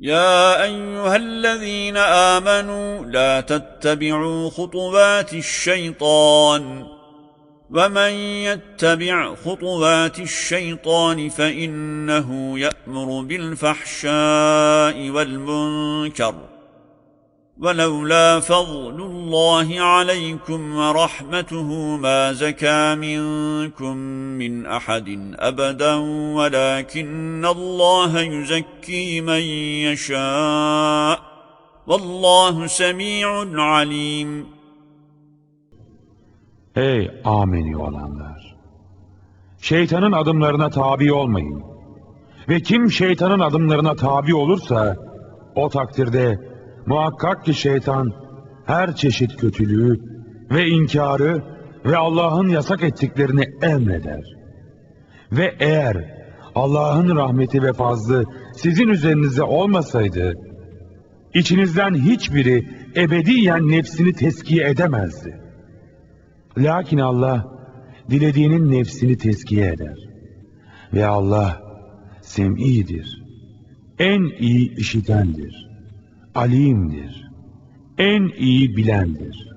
يا أيها الذين آمنوا لا تتبعوا خطوات الشيطان ومن يتبع خطوات الشيطان فإنه يأمر بالفحشاء والمنكر ولولا فضل الله عليكم ورحمته ما زكى منكم من أحد أبدا ولكن الله يزكي من يشاء والله سميع عليم Ey ameni olanlar! Şeytanın adımlarına tabi olmayın. Ve kim şeytanın adımlarına tabi olursa, o takdirde muhakkak ki şeytan her çeşit kötülüğü ve inkarı ve Allah'ın yasak ettiklerini emreder. Ve eğer Allah'ın rahmeti ve fazlı sizin üzerinize olmasaydı, içinizden hiçbiri ebediyen nefsini teskiye edemezdi. Lakin Allah dilediğinin nefsini teskiye eder. Ve Allah sem'idir. En iyi işitendir. Alimdir. En iyi bilendir.